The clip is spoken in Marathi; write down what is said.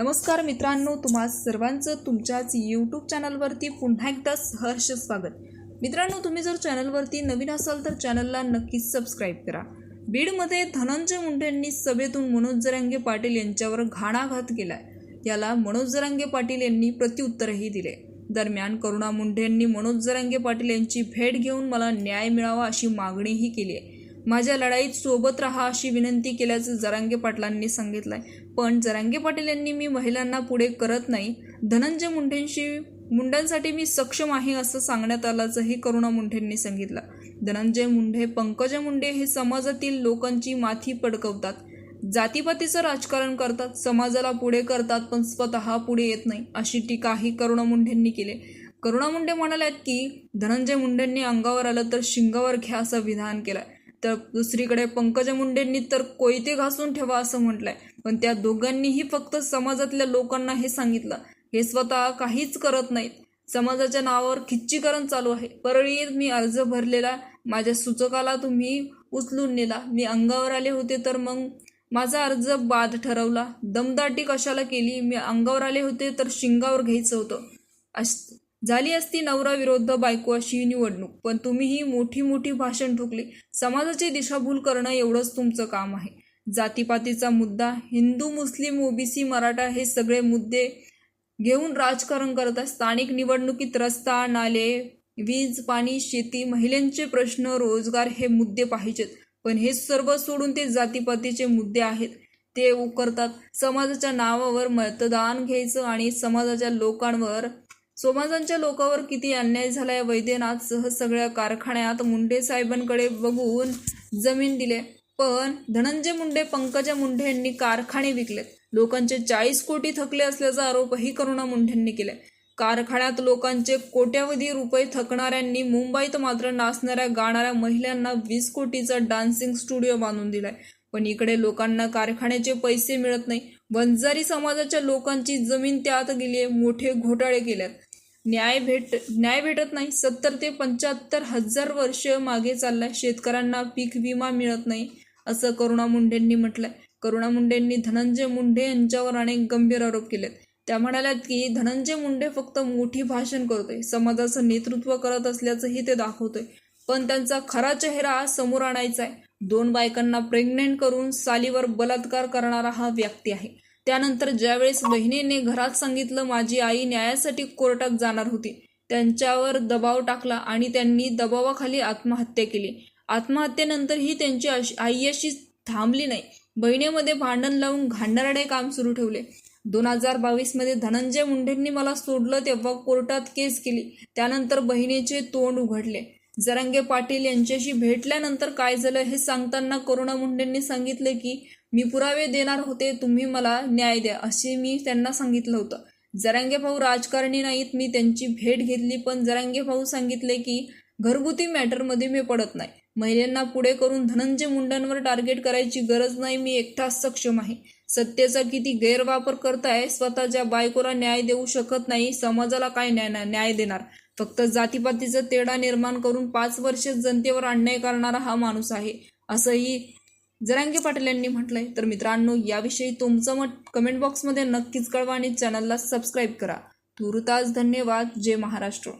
नमस्कार मित्रांनो तुम्हा सर्वांचं तुमच्याच यूट्यूब चॅनलवरती पुन्हा एकदा सहर्ष स्वागत. मित्रांनो तुम्ही जर चॅनलवरती नवीन असाल तर चॅनलला नक्कीच सबस्क्राईब करा. बीडमध्ये धनंजय मुंडेंनी सभेतून मनोज जरांगे पाटील यांच्यावर घाणाघात केलाय. याला मनोज जरांगे पाटील यांनी प्रत्युत्तरही दिले. दरम्यान करुणा मुंडे यांनी मनोज जरांगे पाटील यांची भेट घेऊन मला न्याय मिळावा अशी मागणीही केली आहे. माझ्या लढाईत सोबत राहा अशी विनंती केल्याचं जरांगे पाटलांनी सांगितलंय. पण जरांगे पाटील यांनी मी महिलांना पुढे करत नाही. धनंजय मुंडेंशी मुंड्यांसाठी मी सक्षम आहे असं सांगण्यात आल्याचंही करुणा मुंढेंनी सांगितलं. धनंजय मुंडे पंकजा मुंडे हे समाजातील लोकांची माथी पडकवतात. जातीपातीचं राजकारण करतात समाजाला पुढे करतात पण स्वतः पुढे येत नाही अशी टीकाही करुणा मुंढेंनी केली. करुणा मुंडे म्हणाल्यात की धनंजय मुंडेंनी अंगावर आलं तर शिंगावर घ्या असं विधान केलंय. तर दुसरीकडे पंकजा मुंडेंनी तर कोयते घासून ठेवा असं म्हटलंय. पण त्या दोघांनीही फक्त समाजातल्या लोकांना हे सांगितलं. हे स्वतः काहीच करत नाहीत. समाजाच्या नावावर खिच्चीकरण चालू आहे. परळीत मी अर्ज भरलेला. माझ्या सूचकाला तुम्ही उचलून नेला. मी अंगावर आले होते तर मग माझा अर्ज बाद ठरवला. दमदाटी कशाला केली? मी अंगावर आले होते तर शिंगावर घ्यायचं होतं. अश झाली असती नवरा विरुद्ध बायको अशी निवडणूक पण तुम्ही ही मोठी मोठी भाषण ठोकली. समाजाची दिशाभूल करणं एवढंच तुमचं काम आहे. जातीपातीचा मुद्दा हिंदू मुस्लिम ओबीसी मराठा हे सगळे मुद्दे घेऊन राजकारण करतात स्थानिक निवडणुकीत रस्ता नाले वीज पाणी शेती महिलांचे प्रश्न रोजगार हे मुद्दे पाहिजेत. पण हे सर्व सोडून ते जातीपातीचे मुद्दे आहेत. ते करतात समाजाच्या नावावर मतदान घ्यायचं आणि समाजाच्या लोकांवर समाजांच्या लोकांवर किती अन्याय झालाय वैद्यनाथ सह सगळ्या कारखान्यात मुंडे साहेबांकडे बघून जमीन दिले. पण धनंजय मुंडे पंकजा मुंडे यांनी कारखाने विकलेत. लोकांचे चाळीस कोटी थकले असल्याचा आरोपही करुणा मुंढेंनी केलाय. कारखान्यात लोकांचे कोट्यावधी रुपये थकणाऱ्यांनी मुंबईत मात्र नाचणाऱ्या गाणाऱ्या महिलांना वीस कोटीचा डान्सिंग स्टुडिओ बांधून दिलाय. पण इकडे लोकांना कारखान्याचे पैसे मिळत नाही. वंजारी समाजाच्या लोकांची जमीन त्यात गेली मोठे घोटाळे केल्यात. न्याय भेट न्याय भेटत नाही. सत्तर ते पंच्याहत्तर हजार वर्ष मागे चाललाय. शेतकऱ्यांना पीक विमा मिळत नाही असं करुणा मुंडेंनी म्हटलंय. करुणा मुंडेंनी धनंजय मुंडे यांच्यावर अनेक गंभीर आरोप केलेत. त्या म्हणाल्यात की धनंजय मुंडे फक्त मोठी भाषण करतोय. समाजाचं नेतृत्व करत असल्याचंही ते दाखवतोय. पण त्यांचा खरा चेहरा समोर आणायचा आहे दोन बायकांना प्रेग्नेंट करून सालीवर बलात्कार करणारा हा व्यक्ती आहे. त्यानंतर ज्यावेळेस बहिणीने घरात सांगितलं माझी आई न्यायासाठी कोर्टात जाणार होती. त्यांच्यावर दबाव टाकला आणि त्यांनी दबावाखाली आत्महत्या केली. आत्महत्येनंतरही त्यांची आई अशी थांबली नाही. बहिणीमध्ये भांडण लावून घाणेरडे काम सुरू ठेवले. दोन हजार बावीसमध्ये धनंजय मुंडेंनी मला सोडलं तेव्हा कोर्टात केस केली. त्यानंतर बहिणीचे तोंड उघडले. जरांगे पाटील यांच्याशी भेटल्यानंतर काय झालं हे सांगताना करुणा मुंडेंनी सांगितले की मी पुरावे देणार होते तुम्ही मला न्याय द्या असे मी त्यांना सांगितलं होतं. जरांगे भाऊ राजकारणी नाहीत मी त्यांची भेट घेतली पण जरांगे भाऊ सांगितले की घरगुती मॅटरमध्ये मी पडत नाही. महिलांना पुढे करून धनंजय मुंडांवर टार्गेट करायची गरज नाही मी एकटाच सक्षम आहे. सत्तेचा किती गैरवापर करताय स्वतःच्या बायकोला न्याय देऊ शकत नाही समाजाला काय न्याय न्याय देणार? फक्त जातीपातीचा तेढा निर्माण करून पाच वर्ष जनतेवर अन्याय करणारा हा माणूस आहे असंही जरांगे पाटील यांनी म्हटलंय. तर मित्रांनो याविषयी तुमचं मत कमेंट बॉक्समध्ये नक्कीच कळवा आणि चॅनलला सबस्क्राईब करा. तुर्तास धन्यवाद. जय महाराष्ट्र.